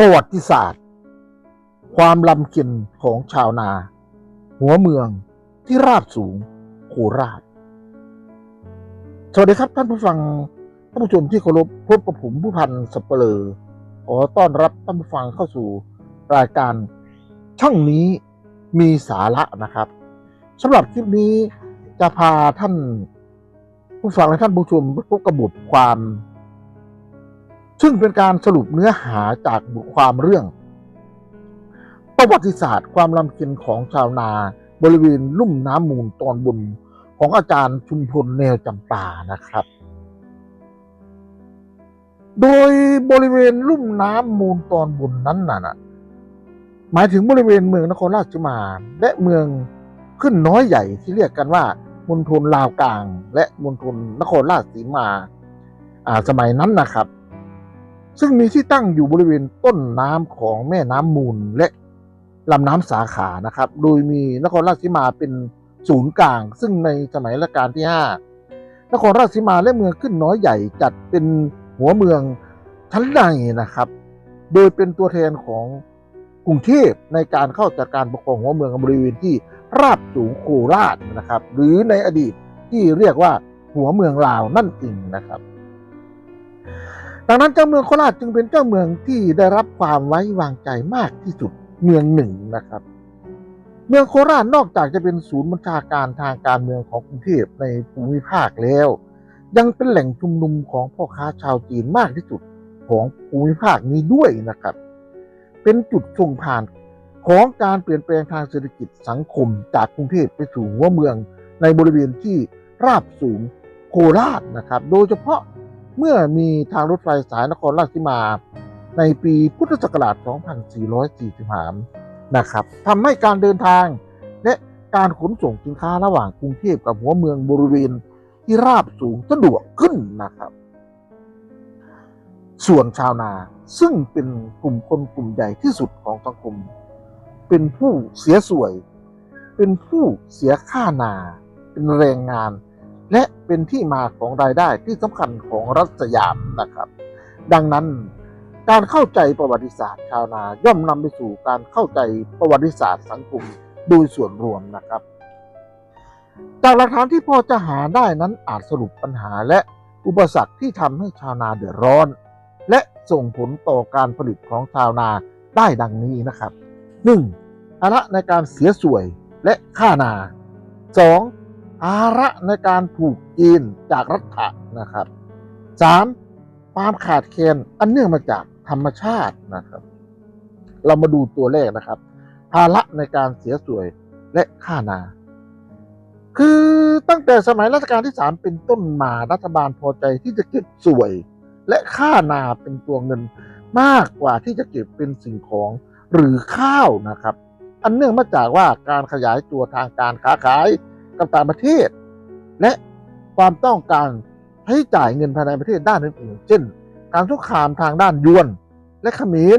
ประวัติศาสตร์ ความลำเค็นของชาวนา หัวเมืองที่ราบสูงโคราช สวัสดีครับท่านผู้ฟังท่านผู้ชมที่เคารพพบกับผมผู้พันสเปเลอขอต้อนรับท่านผู้ฟังเข้าสู่รายการช่องนี้มีสาระนะครับสำหรับคลิปนี้จะพาท่านผู้ฟังและท่านผู้ชมพบกับบทความ ซึ่งเป็นการสรุปเนื้อหาจากบทความเรื่อง ประวัติศาสตร์ความลำเค็นของชาวนาบริเวณลุ่มน้ำมูลตอนบนของอาจารย์ชุมพลแนวจำปานะครับ โดยบริเวณลุ่มน้ำมูลตอนบนนั้นน่ะหมายถึงบริเวณเมืองนครราชสีมาและเมืองขึ้นน้อยใหญ่ที่เรียกกันว่ามณฑลลาวกลาง และมณฑลนครราชสีมาสมัยนั้นนะครับ ซึ่งมีที่ตั้งอยู่บริเวณต้นน้ำของแม่น้ำมูลและลำน้ำสาขานะครับ โดยมีนครราชสีมาเป็นศูนย์กลาง ซึ่งในสมัยรัชกาลที่ 5 นครราชสีมาและเมืองขึ้นน้อยใหญ่จัดเป็นหัวเมืองชั้นในนะครับ โดยเป็นตัวแทนของกรุงเทพในการเข้าจัดการปกครองหัวเมืองบริเวณที่ราบสูงโคราชนะครับ หรือในอดีตที่เรียกว่าหัวเมืองลาวนั่นเองนะครับ ดังนั้นเจ้าเมืองโคราชจึงเป็นเจ้าเมืองที่ได้รับความไว้วางใจมากที่สุดเมืองหนึ่งนะครับ เมืองโคราชนอกจากจะเป็นศูนย์บัญชาการทางการเมืองของกรุงเทพในภูมิภาคแล้ว ยังเป็นแหล่งชุมนุมของพ่อค้าชาวจีนมากที่สุดของภูมิภาคนี้ด้วยนะครับ เป็นจุดส่งผ่านของการเปลี่ยนแปลงทางเศรษฐกิจสังคมจากกรุงเทพไปสู่หัวเมืองในบริเวณที่ราบสูงโคราชนะครับ โดยเฉพาะ เมื่อมีทางรถไฟสายนครราชสีมาในปีพุทธศักราช 2443 นะครับทำให้การเดินทาง และการขนส่งสินค้าระหว่างกรุงเทพกับหัวเมืองบริเวณที่ราบสูงสะดวกขึ้นนะครับ ส่วนชาวนาซึ่งเป็นกลุ่มคนกลุ่มใหญ่ที่สุดของสังคม เป็นผู้เสียสวย เป็นผู้เสียค่านา เป็นแรงงาน และเป็นที่มาของรายได้ที่สำคัญของรัฐสยามนะครับ ดังนั้นการเข้าใจประวัติศาสตร์ชาวนาย่อมนำไปสู่การเข้าใจประวัติศาสตร์สังคมโดยส่วนรวมนะครับ จากหลักฐานที่พอจะหาได้นั้นอาจสรุปปัญหาและอุปสรรคที่ทำให้ชาวนาเดือดร้อน และส่งผลต่อการผลิตของชาวนาได้ดังนี้นะครับ 1. ภาระในการเสียสวยและค่านา 2. ภาระในการผูกจีนจากรัฐะนะครับ 3. ความขาดแคลนอันเนื่องมาจากธรรมชาตินะครับ เรามาดูตัวเลขนะครับ ภาระในการเสียสวยและค่านา คือตั้งแต่สมัยรัชกาลที่ 3 เป็นต้นมารัฐบาลพอใจที่จะเก็บสวย และค่านาเป็นตัวเงินมากกว่าที่จะเก็บเป็นสิ่งของหรือข้าวนะครับ อันเนื่องมาจากว่าการขยายตัวทางการค้าขาย กับต่างประเทศ และความต้องการใช้จ่ายเงินภายในประเทศด้านอื่นๆเช่น การสงครามทางด้านยวน และขมร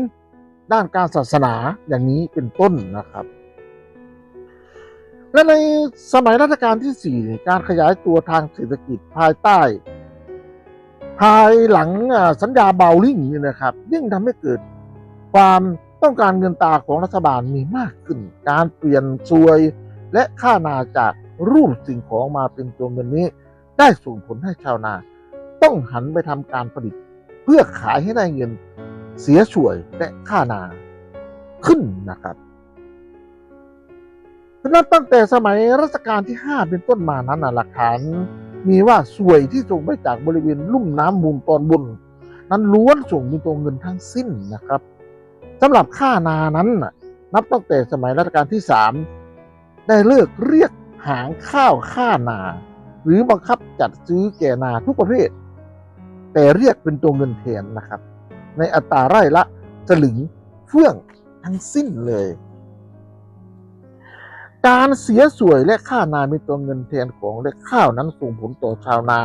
ด้านการศาสนาอย่างนี้เป็นต้นนะครับ และในสมัยรัชกาลที่ 4 การขยายตัวทางเศรษฐกิจภายใต้ ภายหลังสัญญาเบาลิ่งนี่นะครับ ยิ่งทำให้เกิดความต้องการเงินตราของรัฐบาลมีมากขึ้น การเปลี่ยนซวยและค่านาจาก รูปสิ่งของมาเป็นตัวเงินนี้ ได้ส่งผลให้ชาวนา ต้องหันไปทำการผลิต เพื่อขายให้ได้เงินเสียช่วยและค่านาขึ้นนะครับฉะนั้นตั้งแต่สมัยรัชกาลที่ 5 เป็นต้นมานั้นหลักฐานมีว่าสวยที่ส่งไปจากบริเวณลุ่มน้ำมูลตอนบน นั้นล้วนส่งเป็นตัวเงินทั้งสิ้นนะครับสำหรับค่านานั้นนับตั้งแต่สมัยรัชกาลที่ 3 ได้เลิกเรียก หางข้าวค่านา หรือบังคับจัดซื้อแก่นาทุกประเภท แต่เรียกเป็นตัวเงินแทนนะครับ ในอัตราไร่ละสลึงเฟื่องทั้งสิ้นเลย การเสียสวยและค่านาเป็นตัวเงินแทนของและข้าวนั้นส่งผลต่อชาวนา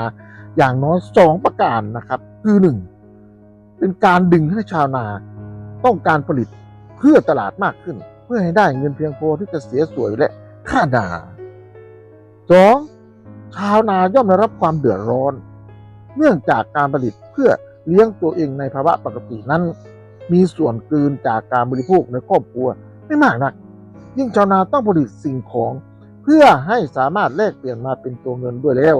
อย่างน้อยสองประการนะครับ คือหนึ่งเป็นการดึงให้ชาวนาต้องการผลิตเพื่อตลาดมากขึ้น เพื่อให้ได้เงินเพียงพอที่จะเสียสวยและค่านา สองชาวนาย่อมได้รับความเดือดร้อน เนื่องจากการผลิตเพื่อเลี้ยงตัวเองในภาวะปกตินั้น มีส่วนเกินจากการบริโภคในครอบครัวไม่มากนัก ยิ่งชาวนาต้องผลิตสิ่งของ เพื่อให้สามารถแลกเปลี่ยนมาเป็นตัวเงินด้วยแล้ว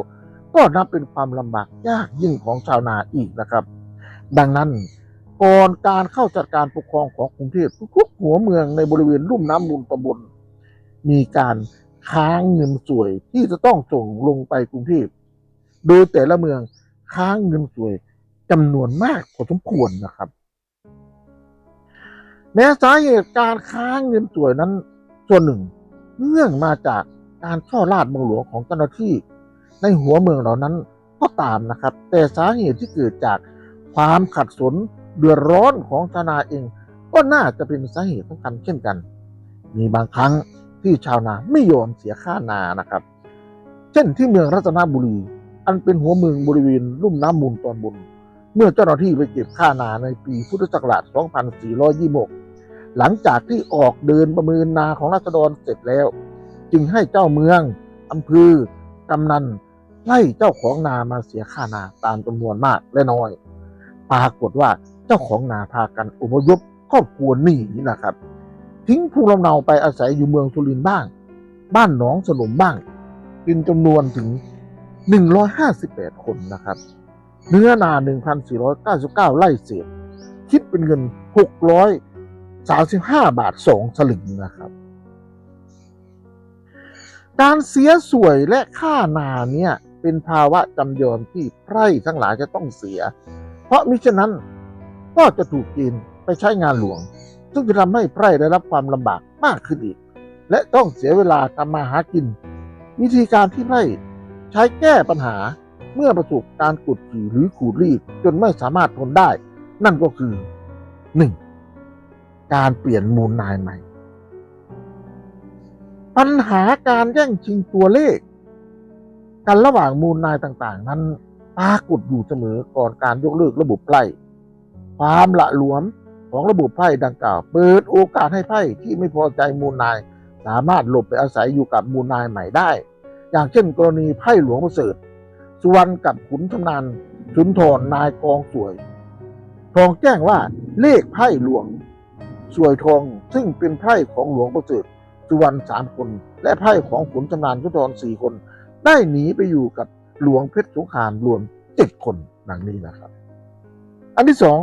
ก็นับเป็นความลำบากยากยิ่งของชาวนาอีกนะครับ ดังนั้นก่อนการเข้าจัดการปกครองของกรุงเทพทุกหัวเมืองในบริเวณลุ่มน้ำมูลตำบลมีการ ค้างเงินสวยที่จะต้องส่งลงไปกรุงเทพโดยแต่ละเมืองค้างเงินสวยจำนวนมากพอสมควรนะครับแม้สาเหตุการค้างเงินสวยนั้น ส่วนหนึ่งเนื่องมาจากการช่อราดบังหลวงของเจ้าหน้าที่ ในหัวเมืองเหล่านั้นก็ตามนะครับ แต่สาเหตุที่เกิดจากความขัดสนเดือดร้อนของชาวนาเอง ก็น่าจะเป็นสาเหตุสำคัญเช่นกัน มีบางครั้ง ที่ชาวนาไม่ยอมเสียค่านานะครับ เช่นที่เมืองรัตนบุรี อันเป็นหัวเมืองบริเวณลุ่มน้ำมูลตอนบน เมื่อเจ้าหน้าที่ไปเก็บค่านาในปีพุทธศักราช 2426 หลังจากที่ออกเดินประเมินนาของราษฎรเสร็จแล้ว จึงให้เจ้าเมืองอำเภอกำนันไล่เจ้าของนามาเสียค่านาตามจำนวนมากและน้อย ปรากฏว่าเจ้าของนาพากันอพยพครอบครัวหนีนะครับ ทิ้งภูมิลำเนาไปอาศัยอยู่เมืองสุรินทร์บ้าง บ้านหนองสนมบ้าง เป็นจำนวนถึง 158 คนนะครับ เนื้อนา 1,499 ไร่เศษ คิดเป็นเงิน 635 บาท 2 สลึงนะครับ การเสียสวยและค่านาเนี่ยเป็นภาวะจำยอมที่ไพร่ทั้งหลายจะต้องเสีย เพราะมิฉะนั้นก็จะถูกกินไปใช้งานหลวง ซึ่งจะทำให้ไพร่ได้รับความลำบากมากขึ้นอีก และต้องเสียเวลาทำมาหากิน วิธีการที่ไพร่ใช้แก้ปัญหาเมื่อประสบการกดขี่หรือขูดรีดจนไม่สามารถทนได้ นั่นก็คือ 1. การเปลี่ยนมูลนายใหม่ ปัญหาการแย่งชิงตัวเลข กันระหว่างมูลนายต่างๆ นั้นปรากฏอยู่เสมอก่อนการยกเลิกระบบไพร่ความละหลวม ของระบบไพ่ดังกล่าว เปิดโอกาสให้ไพ่ที่ไม่พอใจมูลนาย สามารถหลบไปอาศัยอยู่กับมูลนายใหม่ได้ อย่างเช่นกรณีไพ่หลวงประเสริฐสุวรรณกับขุนชำนาญสุนทรนายกองสวย ทองแจ้งว่าเลขไพ่หลวงสวยทองซึ่งเป็นไพ่ของหลวงประเสริฐสุวรรณสามคน และไพ่ของขุนชำนาญสุนทรสี่คน ได้หนีไปอยู่กับหลวงเพชรสงครามรวมเจ็ดคนดังนี้นะครับ อันที่สอง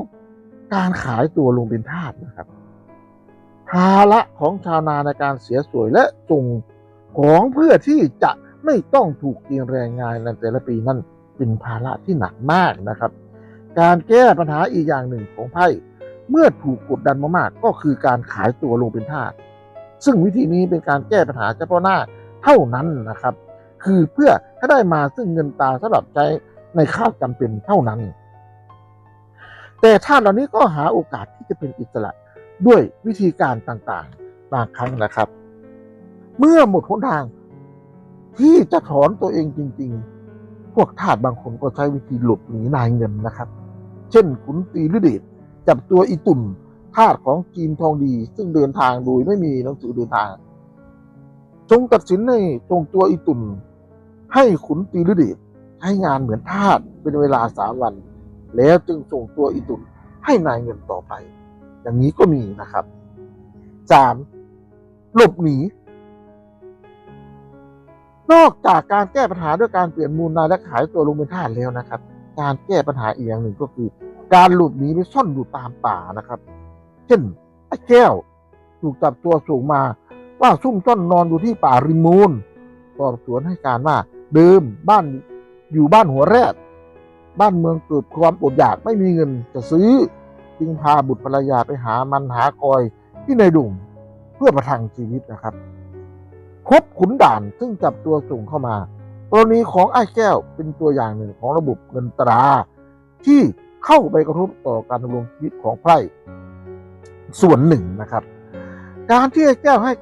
การขายตัวลงเป็นทาสนะครับ ภาระของชาวนาในการเสียสวยและส่งของเพื่อที่จะไม่ต้องถูกกณฑ์แรงงานในแต่ละปีนั้นเป็นภาระที่หนักมากนะครับ การแก้ปัญหาอีกอย่างหนึ่งของไพ่เมื่อถูกกดดันมากๆก็คือการขายตัวลงเป็นทาสซึ่งวิธีนี้เป็นการแก้ปัญหาเฉพาะหน้าเท่านั้นนะครับ คือเพื่อให้ได้มาซึ่งเงินตาสำหรับใช้ในข้าวจำเป็นเท่านั้น แต่ท่านเหล่านี้ก็หาโอกาสที่จะเป็นอิสระด้วยวิธีการต่างๆ บางครั้งนะครับ เมื่อหมดหนทางที่จะถอนตัวเองจริง ๆ พวกทาสบางคนก็ใช้วิธีหลบหนีนายเงินนะครับ เช่นขุนตีฤเดชจับตัวอีตุ่นทาสของจีนทองดี ซึ่งเดินทางโดยไม่มีหนังสือเดินทางจงตัดสินในตรงตัวอีตุ่นให้ขุนตีฤเดชใช้งานเหมือนทาสเป็นเวลาสามวัน แล้วจึงส่งตัวอีตุ่นให้นายเงินต่อไป อย่างนี้ก็มีนะครับสามหลบหนี นอกจากการแก้ปัญหาด้วยการเปลี่ยนมูลนายและขายตัวลงเป็นทาสแล้วนะครับ การแก้ปัญหาอีกอย่างหนึ่งก็คือ การหลบหนีไปซ่อนอยู่ตามป่านะครับ เช่นไอ้แก้วถูกจับตัวส่งมาว่าซุ่มซ่อนนอนอยู่ที่ป่าริมมูลสอบสวนให้การว่าเดิมบ้านอยู่บ้านหัวแรด บ้านเมืองเกิดความอดอยากไม่มีเงินจะซื้อ จึงพาบุตรภรรยาไปหามันหากอยที่ในดุ่งเพื่อประทังชีวิตนะครับพบขุนด่านซึ่งจับตัวส่งเข้ามากรณีของไอ้แก้วเป็นตัวอย่างหนึ่งของระบบเงินตรา ที่เข้าไปกระทบต่อการดำรงชีวิตของไพร่ส่วนหนึ่งนะครับ การที่ไอ้แก้วให้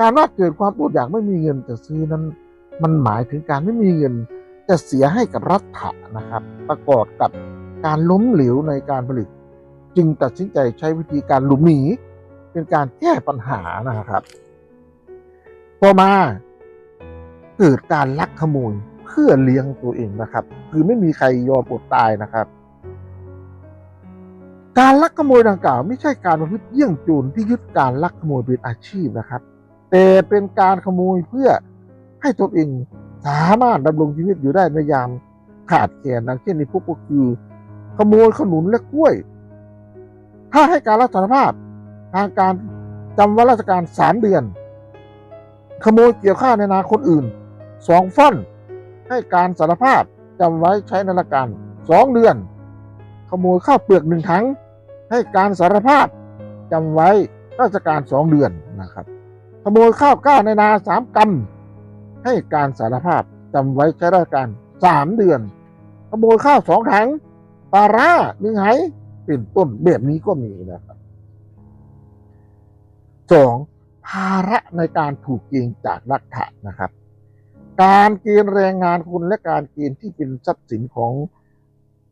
การว่าเกิดความอดอยากไม่มีเงินจะซื้อนั้น มันหมายถึงการไม่มีเงิน จะเสียให้กับรัฐะนะครับ ประกอบกับการล้มเหลวในการผลิต จึงตัดสินใจใช้วิธีการหลบหนีเป็นการแก้ปัญหานะครับต่อมาเกิดการลักขโมยเพื่อเลี้ยงตัวเองนะครับ คือไม่มีใครยอมอดตายนะครับ การลักขโมยดังกล่าว ไม่ใช่การประพฤติเยี่ยงโจรที่ยึดการลักขโมยเป็นอาชีพนะครับ แต่เป็นการขโมยเพื่อให้ตนเอง สามารถดำรงชีวิตอยู่ได้ในยามขาดแคลนดังเช่นในพวกก็คือ ขโมยขนุนและกล้วย ถ้าให้การรับสารภาพทางการจำว่าราชการสามเดือน ขโมยเกี่ยวข้าในนาคนอื่นสองฟ่อนให้การสารภาพจำไว้ใช้ในราชการสองเดือน ขโมยข้าวเปลือกหนึ่งถังให้การสารภาพจำไว้ราชการสองเดือนนะครับ ขโมยข้าวกล้าในนาสามกำ ให้การสารภาพจำไว้ใช้ราชการสามเดือน ขโมยข้าวสองถังปลาร้าหนึ่งไหเป็นต้นแบบนี้ก็มีนะครับสองภาระในการถูกเกณฑ์จากรัฐะนะครับ การเกณฑ์แรงงานคนและการเกณฑ์ที่เป็นทรัพย์สินของ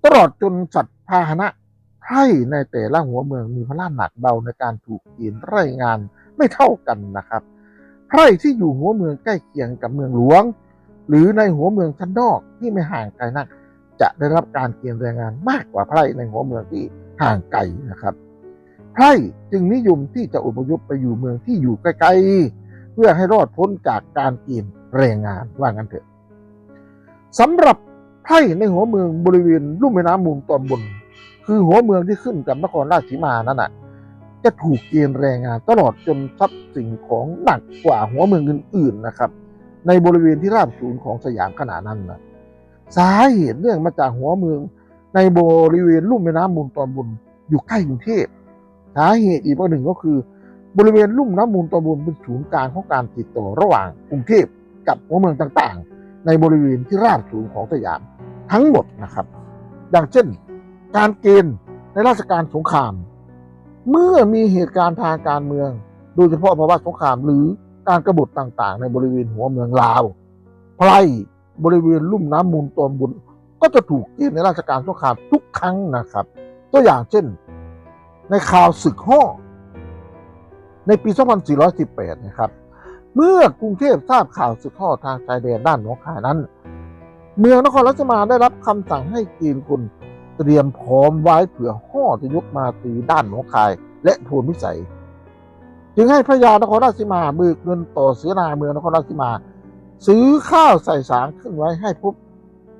ตลอดจนสัตว์พาหนะให้ในแต่ละหัวเมืองมีพระหนักเบาในการถูกเกณฑ์ไร่งานไม่เท่ากันนะครับ ไพร่ที่อยู่หัวเมืองใกล้เคียงกับเมืองหลวง หรือในหัวเมืองชั้นนอกที่ไม่ห่างไกลนัก จะได้รับการเกณฑ์แรงงานมากกว่าไพร่ในหัวเมืองที่ห่างไกลนะครับไพร่จึงนิยมที่จะอพยพไปอยู่เมืองที่อยู่ใกล้ๆเพื่อให้รอดพ้นจากการเกณฑ์แรงงานว่างั้นเถอะสำหรับไพร่ในหัวเมืองบริเวณลุ่มแม่น้ำมูลตอนบน คือหัวเมืองที่ขึ้นกับนครราชสีมานั่นน่ะ จะถูกเกณฑ์แรงงานตลอดจนทรัพย์สินของหนักกว่าหัวเมืองอื่นๆนะครับ ในบริเวณที่ราบสูงของสยามขนาดนั้นนะสาเหตุเนื่องมาจากหัวเมือง ในบริเวณลุ่มแม่น้ำมูลตอนบนอยู่ใกล้กรุงเทพสาเหตุอีกประหนึ่งก็คือ บริเวณลุ่มน้ำมูลตอนบนเป็นศูนย์กลางของการติดต่อระหว่างกรุงเทพกับหัวเมืองต่างๆ ในบริเวณที่ราบสูงของสยามทั้งหมดนะครับ ดังเช่น การเกณฑ์ในราชการสงคราม เมื่อมีเหตุการณ์ทางการเมือง โดยเฉพาะภาวะสงครามหรือการกรบฏต่างๆ ในบริเวณหัวเมืองลาวไพร่บริเวณลุ่มน้ำมูลตอนบน ก็จะถูกเกณฑ์ในราชการสงครามทุกครั้งนะครับ ตัวอย่างเช่น ในข่าวศึกห่อในปี 2418 นะครับ เมื่อกรุงเทพทราบข่าวศึกห่อทางชายแดนด้านหนองคายนั้น เมืองนครราชสีมาได้รับคำสั่งให้เกณฑ์คน เตรียมพร้อมไว้เผื่อห่อจะยกมาตีด้านหนองคาย และโพนพิสัย จึงให้พระยานครราชสีมาเบิกเงินต่อเสนาเมืองนครราชสีมา ซื้อข้าวใส่สางขึ้นไว้ให้พบ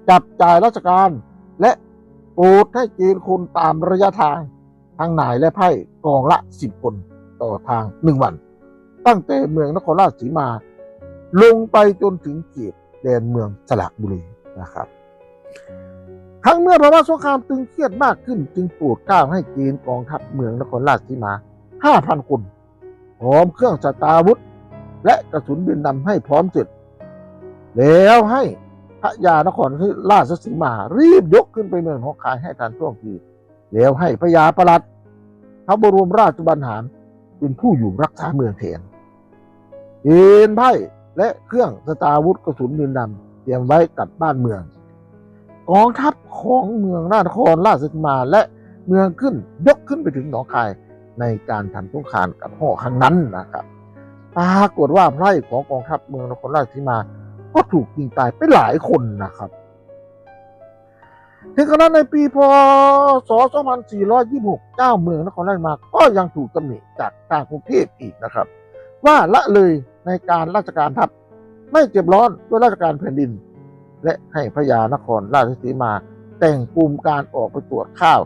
จับจ่ายราชการและโปรดให้เกณฑ์คนตามระยะทางทางนายและไพ่กองละสิบคนต่อทางหนึ่งวัน ตั้งแต่เมืองนครราชสีมา ลงไปจนถึงเขตแดนเมืองสระบุรีนะครับ ทั้งเมื่อภาวะสงครามตึงเครียดมากขึ้น จึงโปรดกล้าให้เกณฑ์กองทัพเมืองนครราชสีมาห้าพันคนพร้อมเครื่องสตาวุธ และกระสุนบินนำให้พร้อมเสร็จแล้วให้พระยานครราชสีมา รีบยกขึ้นไปเมืองหองคายให้ทันท่วงทีแล้วให้พระยาประหลัดพระบรมราชบัณฑาเป็นผู้อยู่รักษาเมืองแทนเอ็นไพ่และเครื่องสตาวุธกระสุนบินนำเตรียมไว้กับบ้านเมือง กองทัพของเมืองนครราชสีมาและเมืองขึ้นยกขึ้นไปถึงหนองคายในการทำสงครามกับห่อครั้งนั้นนะครับปรากฏว่าไพร่ของกองทัพเมืองนครราชสีมา ก็ถูกยิงตายไปหลายคนนะครับถึงขนาดในปีพศ 2426 เจ้าเมืองนครราชสีมา ก็ยังถูกตำหนิจากทางกรุงเทพอีกนะครับ ว่าละเลยในการราชการทัพไม่เจ็บร้อนด้วยราชการแผ่นดิน และให้พระยานครราชสีมา แต่งกลุ่มการออกไปตรวจข้าว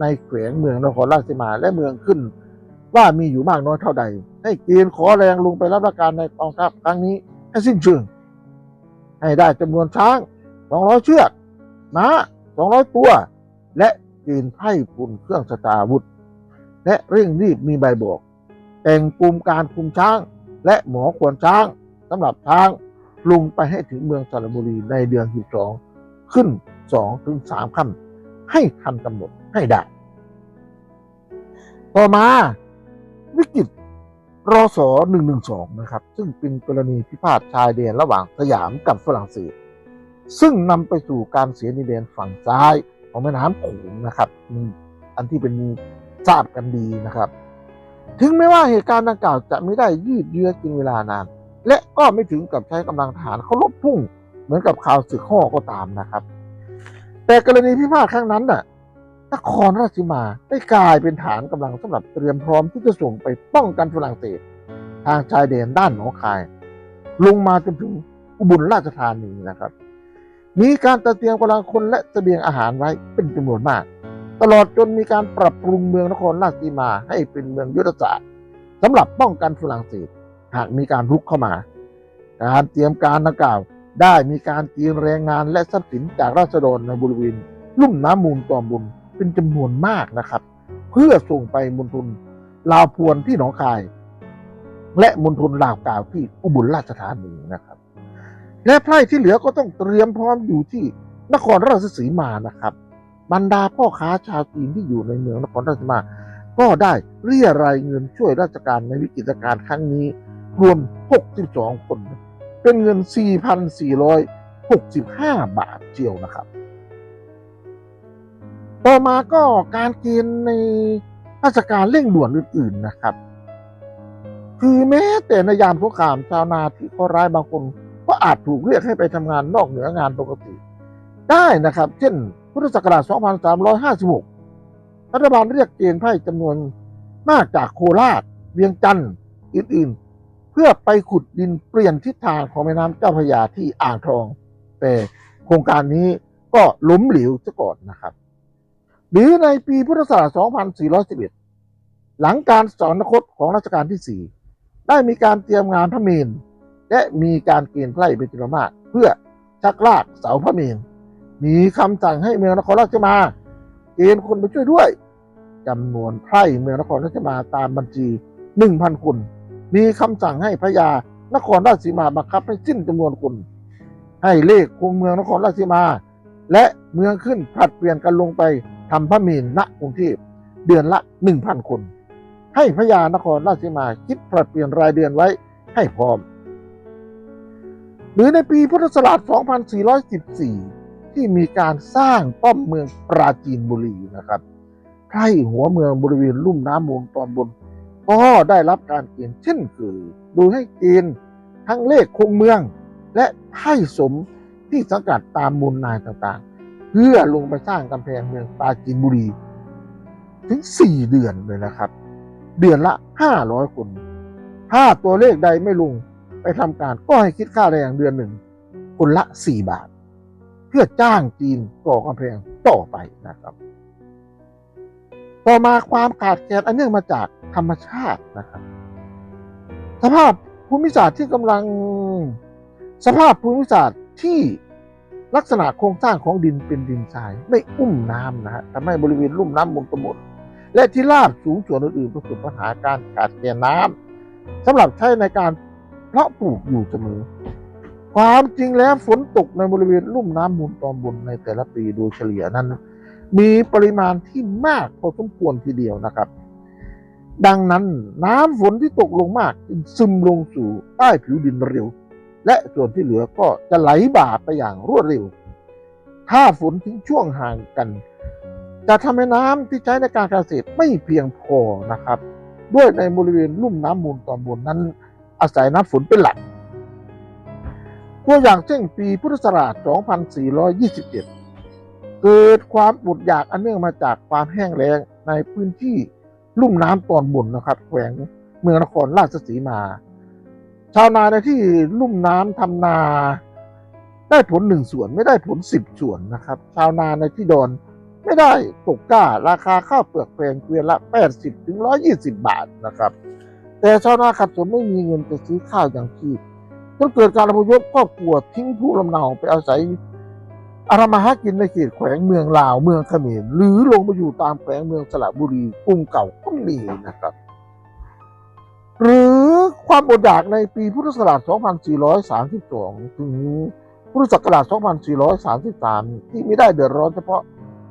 ในแขวงเมืองนครราชสีมาและเมืองขึ้น ว่ามีอยู่มากน้อยเท่าใด ให้เกณฑ์ขอแรงลงไปรับราชการในกองทัพครั้งนี้ให้สิ้นเชิงให้ได้จำนวนช้าง 200 เชือกม้า 200 ตัว และเกณฑ์ไพ่ปุ่นเครื่องสตาวุธ และเร่งรีบมีใบบอก แต่งกลุ่มการคุมช้าง และหมอขวนช้างสำหรับช้าง ลงไปให้ถึงเมืองสระบุรีในเดือน 12 ขึ้น 2 ถึง 3ค่ำให้ทันกำหนดให้ได้ ต่อมาวิกฤตรอสอ112 นะครับ ซึ่งเป็นกรณีพิพาทชายแดนระหว่างสยามกับฝรั่งเศส ซึ่งนำไปสู่การเสียดินแดนฝั่งซ้ายของแม่น้ำโขงนะครับมีอันที่เป็นทราบกันดีนะครับ ถึงแม้ว่าเหตุการณ์ดังกล่าวจะไม่ได้ยืดเยื้อกินเวลานาน และก็ไม่ถึงกับใช้กำลังทหารเขาลบพุ่ง เหมือนกับข่าวศึกข้อก็ตามนะครับ แต่กรณีพิพาทครั้งนั้นน่ะนครราชสีมาได้กลายเป็นฐานกำลังสำหรับเตรียมพร้อมที่จะส่งไปป้องกันฝรั่งเศส ทางชายแดนด้านหนองคาย ลงมาจนถึงอุบลราชธานีนะครับ มีการจัดเตรียมกำลังคนและเสบียงอาหารไว้เป็นจำนวนมาก ตลอดจนมีการปรับปรุงเมืองนครราชสีมาให้เป็นเมืองยุทธศาสตร์สำหรับป้องกันฝรั่งเศส หากมีการรุกเข้ามา การเตรียมการดังกล่าวได้มีการกีนแรงงานและทรัพย์สินจากราษฎรในบริเวณลุ่มน้ำมูลตอมบุญเป็นจำนวนมากนะครับ เพื่อส่งไปมณฑลลาวพวนที่หนองคาย และมณฑลลาวกาวที่อุบลราชธานีนะครับ และไพร่ที่เหลือก็ต้องเตรียมพร้อมอยู่ที่นครราชสีมานะครับ บรรดาพ่อค้าชาวจีนที่อยู่ในเมืองนครราชสีมา ก็ได้เรียรายเงินช่วยราชการในวิกฤตการณ์ครั้งนี้ รวม 62 คน เป็นเงิน 4,465 บาทเจียวนะครับ ต่อมาก็การเกณฑ์ในราชการเร่งด่วนอื่น ๆนะครับ คือแม้แต่ในยามสงครามชาวนาที่ข้อร้ายบางคน ก็อาจถูกเรียกให้ไปทำงานนอกเหนืองานปกติ ได้นะครับ เช่น พุทธศักราช 2356 รัฐบาลเรียกเกณฑ์ไพ่จำนวนมากจากโคราช เวียงจันทร์อื่นๆ เพื่อไปขุดดินเปลี่ยนทิศทางของแม่น้ำเจ้าพระยาที่อ่างทอง แต่โครงการนี้ก็ล้มเหลวซะก่อนนะครับ หรือในปีพุทธศักราช 2411 หลังการสอนคตของรัชกาลที่ 4 ได้มีการเตรียมงานพระเมรุและมีการเกณฑ์ไพร่เป็นจำนวนมากเพื่อชักลากเสาพระเมรุมีคำสั่งให้เมืองนครราชมาเกณฑ์คนไปช่วยด้วยจำนวนไพร่เมืองนครราชมาตามบัญชี 1,000 คน มีคำสั่งให้พระยานครราชสีมาบังคับให้สิ้นจำนวนคนให้เลขคุมเมืองนครราชสีมา และเมืองขึ้นผลัดเปลี่ยนกันลงไปทำพระเมรุณกรุงเทพเดือนละ1,000คน ให้พระยานครราชสีมาคิดผลัดเปลี่ยนรายเดือนไว้ให้พร้อม หรือในปีพุทธศักราช 2414 ที่มีการสร้างป้อมเมืองปราจีนบุรีนะครับใกล้หัวเมืองบริเวณลุ่มน้ำมูลตอนบน ก็ได้รับการเกณฑ์เช่นเคยโดยให้เกณฑ์ทั้งเลขคงเมือง และไพ่สมที่สังกัดตามมูลนายต่างๆ เพื่อลงไปสร้างกำแพงเมืองปราจีนบุรี ถึง 4 เดือนเลยนะครับ เดือนละ 500 คน ถ้าตัวเลขใดไม่ลงไปทำการก็ให้คิดค่าแรงเดือนหนึ่ง คนละ 4 บาท เพื่อจ้างจีนก่อกำแพงต่อไปนะครับ ต่อมาความขาดแคลนอันเนื่องมาจากธรรมชาตินะครับ สภาพภูมิศาสตร์ที่กำลังสภาพภูมิศาสตร์ที่ลักษณะโครงสร้างของดินเป็นดินทรายไม่อุ้มน้ำนะฮะทำให้บริเวณลุ่มน้ำมูลตะมดและที่ราบสูงส่วนอื่นๆประสบปัญหาการขาดแคลนน้ำสำหรับใช้ในการเพาะปลูกอยู่เสมอความจริงแล้วฝนตกในบริเวณลุ่มน้ำมูลตอนบนในแต่ละปีโดยเฉลี่ยนั้น มีปริมาณที่มากพอสมควรทีเดียวนะครับ ดังนั้นน้ำฝนที่ตกลงมากจึงซึมลงสู่ใต้ผิวดินเร็ว และส่วนที่เหลือก็จะไหลบ่าไปอย่างรวดเร็ว ถ้าฝนทิ้งช่วงห่างกัน จะทำให้น้ำที่ใช้ในการเกษตรไม่เพียงพอนะครับ ด้วยในบริเวณลุ่มน้ำมูลตอนบนนั้น อาศัยน้ำฝนเป็นหลักตัวอย่างเช่นปีพุทธศักราช 2427 เกิดความอดอยากอันเนื่องมาจากความแห้งแล้งในพื้นที่ลุ่มน้ำตอนบนนะครับแขวงเมืองนครราชสีมา ชาวนาในที่ลุ่มน้ำทำนา ได้ผลหนึ่งส่วนไม่ได้ผลสิบส่วนนะครับ ชาวนาในที่ดอนไม่ได้ตกกล้า ราคาข้าวเปลือกแพงเกวียนละ 80ถึง120 บาทนะครับ แต่ชาวนาขัดสนไม่มีเงินจะซื้อข้าวอย่างชีพจนเกิดการอพยพครอบครัวทิ้งผู้ลำเนาไปอาศัย อารามาหากินในเขตแขวงเมืองลาวเมืองเขมรหรือลงมาอยู่ตามแขวงเมืองสระบุรีกรุงเก่าก็มีนะครับ หรือความอดอยากในปีพุทธศักราช 2432 ถึงพุทธศักราช 2433 ที่ไม่ได้เดือดร้อนเฉพาะ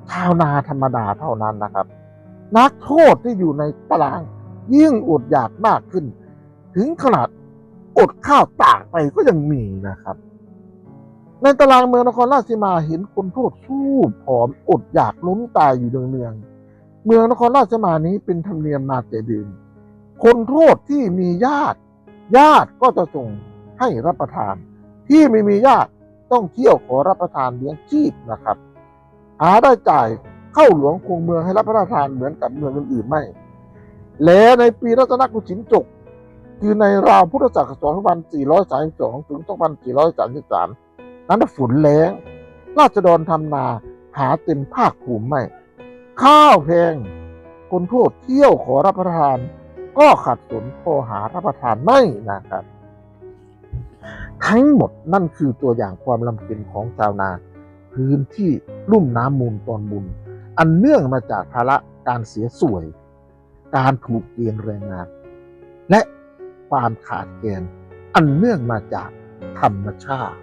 ชาวนาธรรมดาเท่านั้นนะครับ นักโทษที่อยู่ในตาราง ยิ่งอดอยากมากขึ้น ถึงขนาดอดข้าวตากไปก็ยังมีนะครับ ในตารางเมืองนครราชสีมาเห็นคนโทษสู้ผอมอดอยากล้มตายอยู่เนืองๆเมืองนครราชสีมานี้เป็นธรรมเนียมมาแต่เดิมคนโทษที่มีญาติ ญาติก็จะส่งให้รับประทาน ที่ไม่มีญาติต้องเที่ยวขอรับประทานเลี้ยงชีพนะครับ หาได้จ่ายเข้าหลวงคงเมืองให้รับพระราชทานเหมือนกับเมืองอื่นๆไม่ และในปีรัตนโกสินทร์จบคือในราวพุทธศักราช 2432 ถึง 2433 นั้นฝนแล้ง ราษฎรทำนาหาเต็มภาคภูมิไม่ ข้าวแพง คนทั่วเที่ยวขอรับประทาน ก็ขัดสนพอหารับประทานไม่นะครับ ทั้งหมดนั่นคือตัวอย่างความลำเค็ญของชาวนา พื้นที่ลุ่มน้ำมูลตอนบุญ อันเนื่องมาจากภาระการเสียสวย การถูกเกณฑ์แรงงาน และความขาดแคลนอันเนื่องมาจากธรรมชาติ